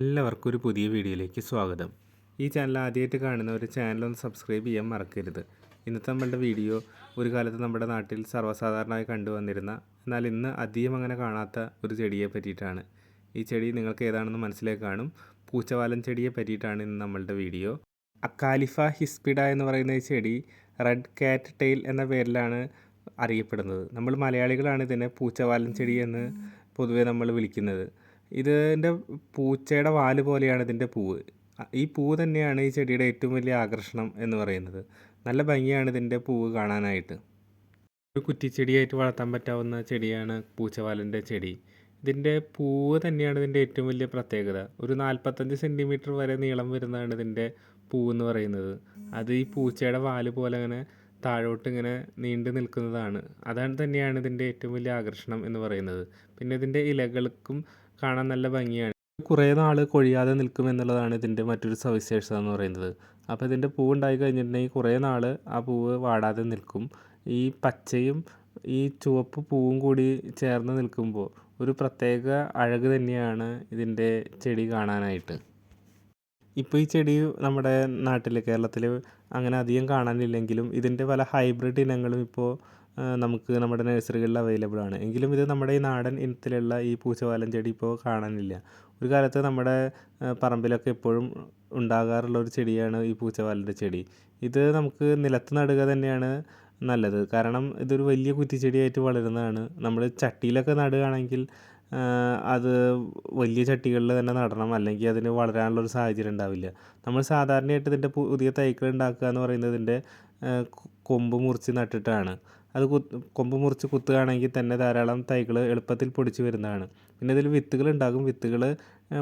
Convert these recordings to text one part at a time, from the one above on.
എല്ലാവർക്കും ഒരു പുതിയ വീഡിയോയിലേക്ക് സ്വാഗതം. ഈ ചാനൽ ആദ്യമായിട്ട് കാണുന്ന ഒരു ചാനൽ ഒന്ന് സബ്സ്ക്രൈബ് ചെയ്യാൻ മറക്കരുത്. ഇന്നത്തെ നമ്മളുടെ വീഡിയോ ഒരു കാലത്ത് നമ്മുടെ നാട്ടിൽ സർവസാധാരണമായി കണ്ടുവന്നിരുന്ന എന്നാൽ ഇന്ന് അധികം അങ്ങനെ കാണാത്ത ഒരു ചെടിയെ പറ്റിയിട്ടാണ്. ഈ ചെടി നിങ്ങൾക്ക് ഏതാണെന്ന് മനസ്സിലേക്ക് കാണും. പൂച്ചവാലൻ ചെടിയെ പറ്റിയിട്ടാണ് ഇന്ന് നമ്മളുടെ വീഡിയോ. അക്കാലിഫ ഹിസ്പിഡ എന്ന് പറയുന്ന ഈ ചെടി റെഡ് കാറ്റ് ടെയിൽ എന്ന പേരിലാണ് അറിയപ്പെടുന്നത്. നമ്മൾ മലയാളികളാണ് ഇതിനെ പൂച്ചവാലൻ ചെടി എന്ന് പൊതുവേ നമ്മൾ വിളിക്കുന്നത്. ഇതിന്റെ പൂച്ചയുടെ വാൽ പോലെയാണ് ഇതിന്റെ പൂവ്. ഈ പൂവ് തന്നെയാണ് ഈ ചെടിയുടെ ഏറ്റവും വലിയ ആകർഷണം എന്ന് പറയുന്നത്. നല്ല ഭംഗിയാണ് ഇതിന്റെ പൂവ് കാണാനായിട്ട്. ഒരു കുറ്റിച്ചെടിയായിട്ട് വളർത്താൻ പറ്റാവുന്ന ചെടിയാണ് പൂച്ചവാലിന്റെ ചെടി. ഇതിന്റെ പൂവ് തന്നെയാണ് ഇതിന്റെ ഏറ്റവും വലിയ പ്രത്യേകത. ഒരു നാൽപ്പത്തഞ്ച് സെന്റിമീറ്റർ വരെ നീളം വരുന്നതാണ് ഇതിന്റെ പൂവ് എന്ന് പറയുന്നത്. അത് ഈ പൂച്ചയുടെ വാൽ പോലെ അങ്ങനെ താഴോട്ട് ഇങ്ങനെ നീണ്ടു നിൽക്കുന്നതാണ്. അതാണ് തന്നെയാണ് ഇതിന്റെ ഏറ്റവും വലിയ ആകർഷണം എന്ന് പറയുന്നത്. പിന്നെ ഇതിന്റെ ഇലകൾക്കും കാണാൻ നല്ല ഭംഗിയാണ്. കുറേ നാൾ കൊഴിയാതെ നിൽക്കും എന്നുള്ളതാണ് ഇതിന്റെ മറ്റൊരു സവിശേഷത എന്ന് പറയുന്നത്. അപ്പോൾ ഇതിന്റെ പൂവ് ഉണ്ടായി കഴിഞ്ഞിട്ടുണ്ടെങ്കിൽ കുറേ നാൾ ആ പൂവ് വാടാതെ നിൽക്കും. ഈ പച്ചയും ഈ ചുവപ്പ് പൂവും കൂടി ചേർന്ന് നിൽക്കുമ്പോൾ ഒരു പ്രത്യേക അഴക് തന്നെയാണ് ഇതിന്റെ ചെടി കാണാനായിട്ട്. ഇപ്പോൾ ഈ ചെടി നമ്മുടെ നാട്ടിൽ കേരളത്തിൽ അങ്ങനെ അധികം കാണാനില്ലെങ്കിലും ഇതിന്റെ പല ഹൈബ്രിഡ് ഇനങ്ങളും ഇപ്പോൾ നമുക്ക് നമ്മുടെ നഴ്സറികളിൽ അവൈലബിൾ ആണ്. എങ്കിലും ഇത് നമ്മുടെ ഈ നാടൻ ഇനത്തിലുള്ള ഈ പൂച്ചവാലൻ ചെടി ഇപ്പോൾ കാണാനില്ല. ഒരു കാലത്ത് നമ്മുടെ പറമ്പിലൊക്കെ എപ്പോഴും ഉണ്ടാകാറുള്ള ഒരു ചെടിയാണ് ഈ പൂച്ചവാലന്റെ ചെടി. ഇത് നമുക്ക് നിലത്ത് നടുക തന്നെയാണ് നല്ലത്. കാരണം ഇതൊരു വലിയ കുറ്റിച്ചെടിയായിട്ട് വളരുന്നതാണ്. നമ്മൾ ചട്ടിയിലൊക്കെ നടുകയാണെങ്കിൽ അത് വലിയ ചട്ടികളിൽ തന്നെ നടണം. അല്ലെങ്കിൽ അതിന് വളരാനുള്ളൊരു സാഹചര്യം ഉണ്ടാവില്ല. നമ്മൾ സാധാരണയായിട്ട് ഇതിന്റെ പുതിയ തൈകൾ ഉണ്ടാക്കുക എന്ന് പറയുന്നത് ഇതിന്റെ കൊമ്പ് മുറിച്ച് നട്ടിട്ടാണ്. അത് കൊമ്പ് മുറിച്ച് കുത്തുകയാണെങ്കിൽ തന്നെ ധാരാളം തൈകൾ എളുപ്പത്തിൽ പൊടിച്ച് വരുന്നതാണ്. പിന്നെ ഇതിൽ വിത്തുകൾ ഉണ്ടാകും. വിത്തുകൾ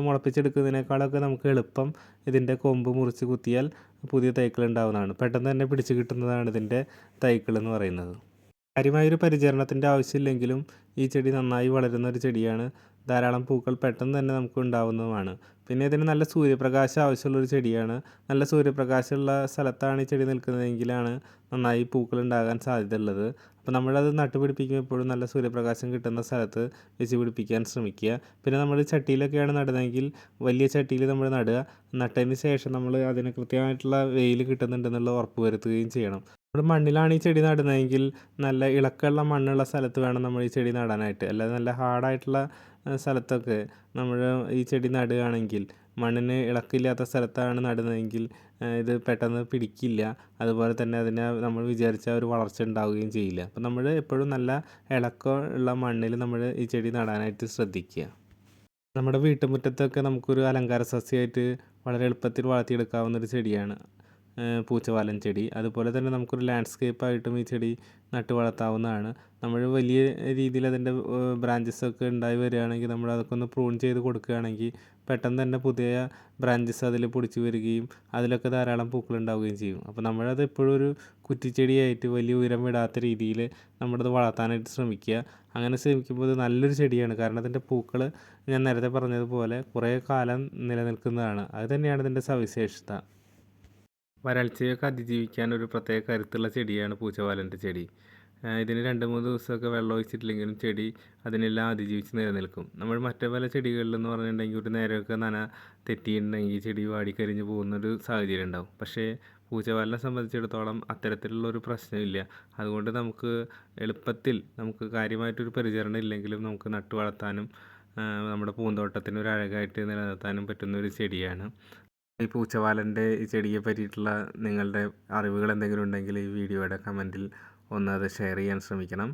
മുളപ്പിച്ചെടുക്കുന്നതിനേക്കാളൊക്കെ നമുക്ക് എളുപ്പം ഇതിന്റെ കൊമ്പ് മുറിച്ച് കുത്തിയാൽ പുതിയ തൈകൾ ഉണ്ടാകുന്നതാണ് പെട്ടെന്ന് തന്നെ പിടിച്ച് കിട്ടുന്നതാണ് ഇതിന്റെ തൈകൾ എന്ന് പറയുന്നത്. കാര്യമായൊരു പരിചരണത്തിന്റെ ആവശ്യമില്ലെങ്കിലും ഈ ചെടി നന്നായി വളരുന്ന ഒരു ചെടിയാണ്. ധാരാളം പൂക്കൾ പെട്ടെന്ന് തന്നെ നമുക്ക് ഉണ്ടാവുന്നതുമാണ്. പിന്നെ ഇതിന് നല്ല സൂര്യപ്രകാശം ആവശ്യമുള്ളൊരു ചെടിയാണ്. നല്ല സൂര്യപ്രകാശമുള്ള സ്ഥലത്താണ് ഈ ചെടി നിൽക്കുന്നതെങ്കിലാണ് നന്നായി പൂക്കൾ ഉണ്ടാകാൻ സാധ്യതയുള്ളത്. അപ്പോൾ നമ്മളത് നട്ടുപിടിപ്പിക്കുമ്പോൾ എപ്പോഴും നല്ല സൂര്യപ്രകാശം കിട്ടുന്ന സ്ഥലത്ത് വെച്ച് പിടിപ്പിക്കാൻ ശ്രമിക്കുക. പിന്നെ നമ്മൾ ചട്ടിയിലൊക്കെയാണ് നടുന്നതെങ്കിൽ വലിയ ചട്ടിയിൽ നമ്മൾ നടുക. നട്ടതിന് ശേഷം നമ്മൾ അതിന് കൃത്യമായിട്ടുള്ള വെയിൽ കിട്ടുന്നുണ്ടെന്നുള്ള ഉറപ്പ് വരുത്തുകയും ചെയ്യണം. നമ്മുടെ മണ്ണിലാണ് ഈ ചെടി നടുന്നതെങ്കിൽ നല്ല ഇളക്കമുള്ള മണ്ണുള്ള സ്ഥലത്ത് വേണം നമ്മൾ ഈ ചെടി നടാനായിട്ട്. അല്ലാതെ നല്ല ഹാർഡായിട്ടുള്ള സ്ഥലത്തൊക്കെ നമ്മൾ ഈ ചെടി നടുകയാണെങ്കിൽ മണ്ണിന് ഇളക്കില്ലാത്ത സ്ഥലത്താണ് നടുന്നതെങ്കിൽ ഇത് പെട്ടെന്ന് പിടിക്കില്ല. അതുപോലെ തന്നെ അതിന് നമ്മൾ വിചാരിച്ച ഒരു വളർച്ച ഉണ്ടാവുകയും ചെയ്യില്ല. അപ്പോൾ നമ്മൾ എപ്പോഴും നല്ല ഇളക്കമുള്ള മണ്ണിൽ നമ്മൾ ഈ ചെടി നടാനായിട്ട് ശ്രദ്ധിക്കുക. നമ്മുടെ വീട്ടുമുറ്റത്തൊക്കെ നമുക്കൊരു അലങ്കാര സസ്യമായിട്ട് വളരെ എളുപ്പത്തിൽ വളർത്തിയെടുക്കാവുന്ന ഒരു ചെടിയാണ്. പൂച്ചവാലൻ ചെടി. അതുപോലെ തന്നെ നമുക്കൊരു ലാൻഡ്സ്കേപ്പായിട്ടും ഈ ചെടി നട്ട് വളർത്താവുന്നതാണ്. നമ്മൾ വലിയ രീതിയിൽ അതിന്റെ ബ്രാഞ്ചസ് ഒക്കെ ഉണ്ടായി വരികയാണെങ്കിൽ നമ്മൾ അതൊക്കെ ഒന്ന് പ്രൂൺ ചെയ്ത് കൊടുക്കുകയാണെങ്കിൽ പെട്ടെന്ന് തന്നെ പുതിയ ബ്രാഞ്ചസ് അതിൽ പൊടിച്ച് വരികയും അതിലൊക്കെ ധാരാളം പൂക്കൾ ഉണ്ടാവുകയും ചെയ്യും. അപ്പോൾ നമ്മളത് എപ്പോഴും ഒരു കുറ്റിച്ചെടിയായിട്ട് വലിയ ഉയരം വിടാത്ത രീതിയിൽ നമ്മളത് വളർത്താനായിട്ട് ശ്രമിക്കുക. അങ്ങനെ ശ്രമിക്കുമ്പോൾ ഇത് നല്ലൊരു ചെടിയാണ്. കാരണം അതിന്റെ പൂക്കൾ ഞാൻ നേരത്തെ പറഞ്ഞതുപോലെ കുറേ കാലം നിലനിൽക്കുന്നതാണ്. അത് തന്നെയാണ് ഇതിന്റെ സവിശേഷത. വരൾച്ചയൊക്കെ അതിജീവിക്കാൻ ഒരു പ്രത്യേക കരുത്തുള്ള ചെടിയാണ് പൂച്ചവാലന്റെ ചെടി. ഇതിന് രണ്ട് മൂന്ന് ദിവസമൊക്കെ വെള്ളം ഒഴിച്ചിട്ടില്ലെങ്കിലും ചെടി അതിനെല്ലാം അതിജീവിച്ച് നിലനിൽക്കും. നമ്മൾ മറ്റു പല ചെടികളിലെന്ന് പറഞ്ഞിട്ടുണ്ടെങ്കിൽ ഒരു നേരമൊക്കെ നന തെറ്റിയിട്ടുണ്ടെങ്കിൽ ചെടി വാടിക്കരിഞ്ഞ് പോകുന്നൊരു സാഹചര്യം ഉണ്ടാവും. പക്ഷേ പൂച്ചവാലിനെ സംബന്ധിച്ചിടത്തോളം അത്തരത്തിലുള്ള ഒരു പ്രശ്നമില്ല അതുകൊണ്ട് നമുക്ക് എളുപ്പത്തിൽ നമുക്ക് കാര്യമായിട്ടൊരു പരിചരണം ഇല്ലെങ്കിലും നമുക്ക് നട്ടു വളർത്താനും നമ്മുടെ പൂന്തോട്ടത്തിന് ഒരു അഴകായിട്ട് നിലനിർത്താനും പറ്റുന്ന ഒരു ചെടിയാണ്. ഈ പൂച്ചവാലന്റെ ഈ ചെടിയെ പറ്റിയിട്ടുള്ള നിങ്ങളുടെ അറിവുകൾ എന്തെങ്കിലും ഉണ്ടെങ്കിൽ ഈ വീഡിയോയുടെ കമന്റിൽ ഒന്ന് അത് ഷെയർ ചെയ്യാൻ ശ്രമിക്കണം.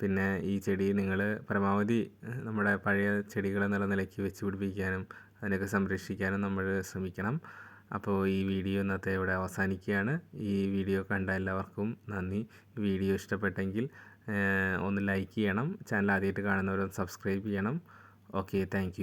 പിന്നെ ഈ ചെടി നിങ്ങൾ പരമാവധി നമ്മുടെ പഴയ ചെടികൾ എന്നുള്ള നിലയ്ക്ക് വെച്ച് പിടിപ്പിക്കാനും അതിനൊക്കെ സംരക്ഷിക്കാനും നമ്മൾ ശ്രമിക്കണം. അപ്പോൾ ഈ വീഡിയോ ഇന്നത്തെ ഇവിടെ അവസാനിക്കുകയാണ്. ഈ വീഡിയോ കണ്ട എല്ലാവർക്കും നന്ദി. വീഡിയോ ഇഷ്ടപ്പെട്ടെങ്കിൽ ഒന്ന് ലൈക്ക് ചെയ്യണം. ചാനൽ ആദ്യമായിട്ട് കാണുന്നവരൊന്ന് സബ്സ്ക്രൈബ് ചെയ്യണം. Okay thank